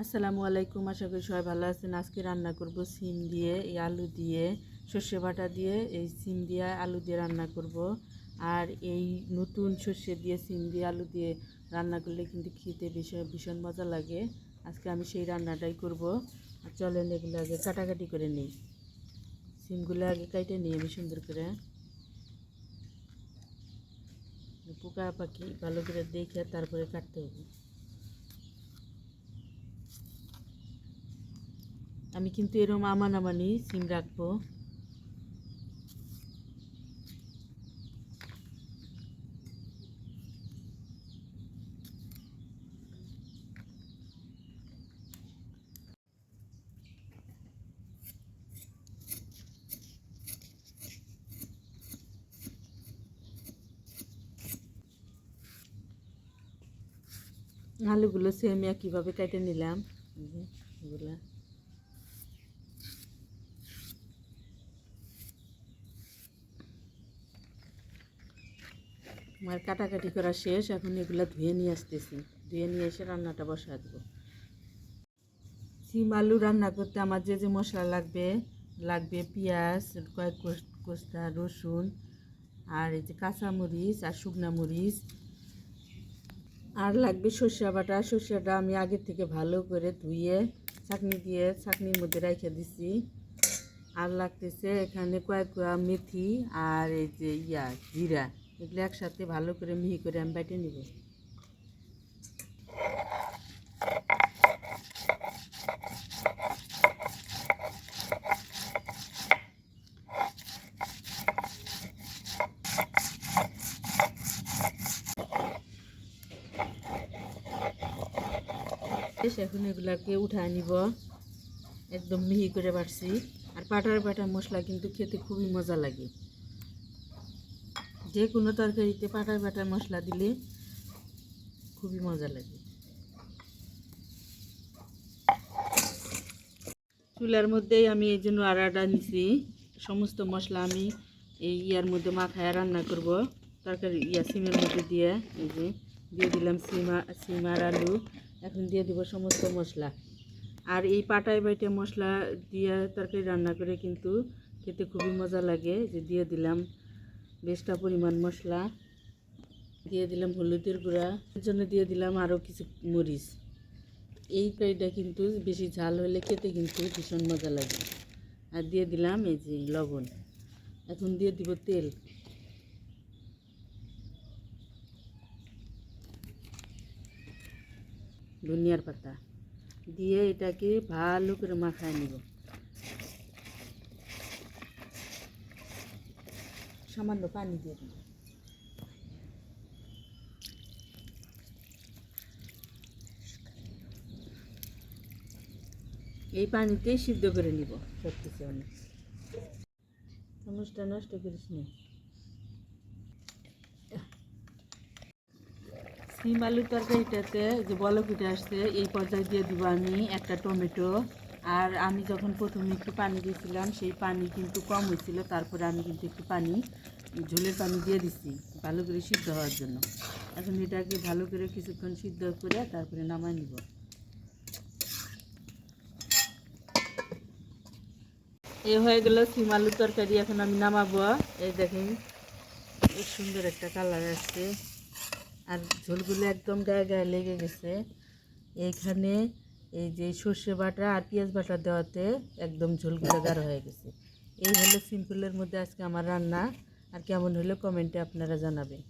আসসালামু আলাইকুম, আশা করি সবাই ভালো আছেন। আজকে রান্না করব সিম দিয়ে, এই আলু দিয়ে, সর্ষে বাটা দিয়ে, এই সিম দিয়ে আলু দিয়ে রান্না করব। আর এই নতুন সর্ষে দিয়ে, সিম দিয়ে আলু দিয়ে রান্না করলে কিন্তু খেতে ভীষণ ভীষণ মজা লাগে। আজকে আমি সেই রান্নাটাই করব। আর চলেন এগুলো আগে কাটাকাটি করে নিই। সিমগুলো আগে কাটে নিই আমি সুন্দর করে। পোকা পাখি ভালো করে দেখে তারপরে কাটতে হবে। আমি কিন্তু এরম আমান আমানি সিম রাখব। আলুগুলো সেম একইভাবে কেটে নিলাম। এগুলা। আমার কাটাকাটি করা শেষ, এখন এগুলো ধুয়ে নিয়ে আসতেছি। ধুয়ে নিয়ে এসে রান্নাটা বসা দেবো। সিম আলু রান্না করতে আমার যে যে মশলা লাগবে লাগবে পেঁয়াজ, কয়েক কোস- কোস্তা, রসুন, আর এই যে কাঁচামরিচ আর শুকনা মরিচ। আর লাগবে সর্ষে বাটা। সর্ষেটা আমি আগে থেকে ভালো করে ধুয়ে, চাটনি দিয়ে চাটনির মধ্যে রেখে দিছি। আর লাগতেছে এখানে কয়েক কোয়া মেথি আর এই যে ইয়া, জিরা। এগুলো একসাথে ভালো করে মিহি করে আমি বেটে নিব। এখন এগুলাকে উঠায় নিব। একদম মিহি করে বাটছি। আর পাটার বাটা মশলা কিন্তু খেতে খুবই মজা লাগে। যে কোনো তরকারিতে পাটার বাটার মশলা দিলে খুবই মজা লাগে। চুলার মধ্যেই আমি এই জন্য আড়াটা নিছি। সমস্ত মশলা আমি এই ইয়ার মধ্যে মাথায় রান্না করব। তরকারি ইয়া সিমের মধ্যে দিয়ে, এই যে দিয়ে দিলাম সিমা সিম আর আলু। এখন দিয়ে দিব সমস্ত মশলা। আর এই পাটায় বাইটে মশলা দিয়ে তরকারি রান্না করে কিন্তু খেতে খুবই মজা লাগে। যে দিয়ে দিলাম বেশটা পরিমাণ মশলা দিয়ে দিলাম হলুদের গুঁড়া। এর জন্য দিয়ে দিলাম আরও কিছু মরিচ। এই কারিটা কিন্তু বেশি ঝাল হলে খেতে কিন্তু ভীষণ মজা লাগে। আর দিয়ে দিলাম এই যে লবণ। এখন দিয়ে দিব তেল। ধনিয়ার পাতা। দিয়ে এটাকে ভালো করে মাখায় নিব। সামান্য পানি দিয়ে দিব এই পানিতেই সিদ্ধ করে নিব সব কিছু অনেক। চামচটা নষ্ট করিস না। সিম আলুর তরকারিটাতে যে বলকিটা আসছে, এই পর্যায়ে দিয়ে দিব আমি একটা টমেটো। আর আমি যখন প্রথমে একটু পানি দিয়েছিলাম, সেই পানি কিন্তু কম হয়েছিল। তারপরে আমি কিন্তু একটু পানি, ঝোলের পানি দিয়ে দিচ্ছি ভালো করে সিদ্ধ হওয়ার জন্য। এখন এটাকে ভালো করে কিছুক্ষণ সিদ্ধ করে তারপরে নামাই নিব। এ হয়ে গেল সিম আলুর তরকারি, এখন আমি নামাবো। এই দেখেন, খুব সুন্দর একটা কালার আসছে। আর ঝোলগুলো একদম গায়ে গায়ে লেগে গেছে। এইখানে এই যে সর্ষে বাটা আর পেঁয়াজ বাটা দেওয়াতে একদম ঝোলগুলো গাঢ় হয়ে গেছে। এই হলো সিম্পলের মধ্যে আজকে আমার রান্না। আর কেমন হলো কমেন্টে আপনারা জানাবেন।